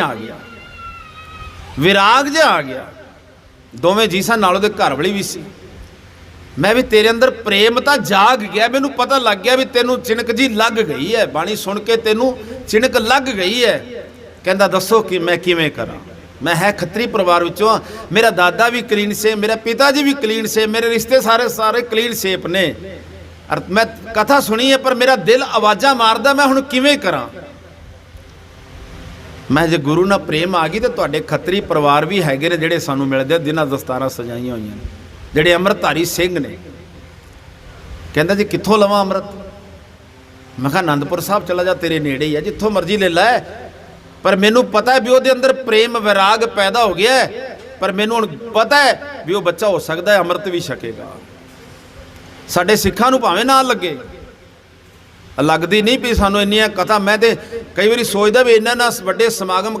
ਆ ਗਿਆ। ਵਿਰਾਗ ਜਿਹਾ ਆ ਗਿਆ। ਦੋਵੇਂ ਜੀ ਸਨ ਨਾਲ ਉਹਦੇ ਘਰ ਵਾਲੀ ਵੀ ਸੀ। ਮੈਂ ਵੀ ਤੇਰੇ ਅੰਦਰ ਪ੍ਰੇਮ ਤਾਂ ਜਾਗ ਗਿਆ। ਮੈਨੂੰ ਪਤਾ ਲੱਗ ਗਿਆ ਵੀ ਤੈਨੂੰ ਚਿਣਕ ਜੀ ਲੱਗ ਗਈ ਹੈ। ਬਾਣੀ ਸੁਣ ਕੇ ਤੈਨੂੰ ਚਿਣਕ ਲੱਗ ਗਈ ਹੈ। ਕਹਿੰਦਾ, ਦੱਸੋ ਕਿ ਮੈਂ ਕਿਵੇਂ ਕਰਾਂ? ਮੈਂ ਹੈ ਖੱਤਰੀ ਪਰਿਵਾਰ ਵਿੱਚੋਂ। ਮੇਰਾ ਦਾਦਾ ਵੀ ਕਲੀਨ ਸੇ ਮੇਰਾ ਪਿਤਾ ਜੀ ਵੀ ਕਲੀਨ ਸੇ ਮੇਰੇ ਰਿਸ਼ਤੇ ਸਾਰੇ ਸਾਰੇ ਕਲੀਨ ਸੇਪ ਨੇ। ਮੈਂ ਕਥਾ ਸੁਣੀ ਹੈ, ਪਰ ਮੇਰਾ ਦਿਲ ਆਵਾਜ਼ਾਂ ਮਾਰਦਾ, ਮੈਂ ਹੁਣ ਕਿਵੇਂ ਕਰਾਂ? ਮੈਂ ਜੇ ਗੁਰੂ ਨਾਲ ਪ੍ਰੇਮ ਆ ਗਈ ਤੇ ਤੁਹਾਡੇ ਖੱਤਰੀ ਪਰਿਵਾਰ ਵੀ ਹੈਗੇ ਨੇ ਜਿਹੜੇ ਸਾਨੂੰ ਮਿਲਦੇ ਆ, ਜਿਨ੍ਹਾਂ ਦਸਤਾਰਾਂ ਸਜਾਈਆਂ ਹੋਈਆਂ ਨੇ। ਜਿਹੜੇ ਅੰਮ੍ਰਿਤਧਾਰੀ ਸਿੰਘ ਨੇ। ਕਹਿੰਦਾ ਜੀ ਕਿੱਥੋਂ ਲਵਾਂ ਅੰਮ੍ਰਿਤ? ਮੈਂ ਕਿਹਾ ਆਨੰਦਪੁਰ ਸਾਹਿਬ ਚਲਾ ਜਾ ਤੇਰੇ ਨੇੜੇ ਹੀ ਆ ਜਿੱਥੋਂ ਮਰਜ਼ੀ ਲੈ ਲੈ। ਪਰ ਮੈਨੂੰ ਪਤਾ ਹੈ ਵੀ ਉਹਦੇ ਅੰਦਰ ਪ੍ਰੇਮ ਵਿਰਾਗ ਪੈਦਾ ਹੋ ਗਿਆ ਪਰ ਮੈਨੂੰ ਹੁਣ ਪਤਾ ਹੈ ਵੀ ਉਹ ਬੱਚਾ ਹੋ ਸਕਦਾ ਹੈ ਅੰਮ੍ਰਿਤ ਵੀ ਛਕੇਗਾ। ਸਾਡੇ ਸਿੱਖਾਂ ਨੂੰ ਭਾਵੇਂ ਨਾ ਲੱਗੇ। ਲੱਗਦੀ ਨਹੀਂ ਵੀ ਸਾਨੂੰ ਇੰਨੀਆਂ ਕਥਾ ਮੈਂ ਤੇ ਕਈ ਵਾਰੀ ਸੋਚਦਾ ਵੀ ਇਹਨਾਂ ਨਾਲ ਵੱਡੇ ਸਮਾਗਮ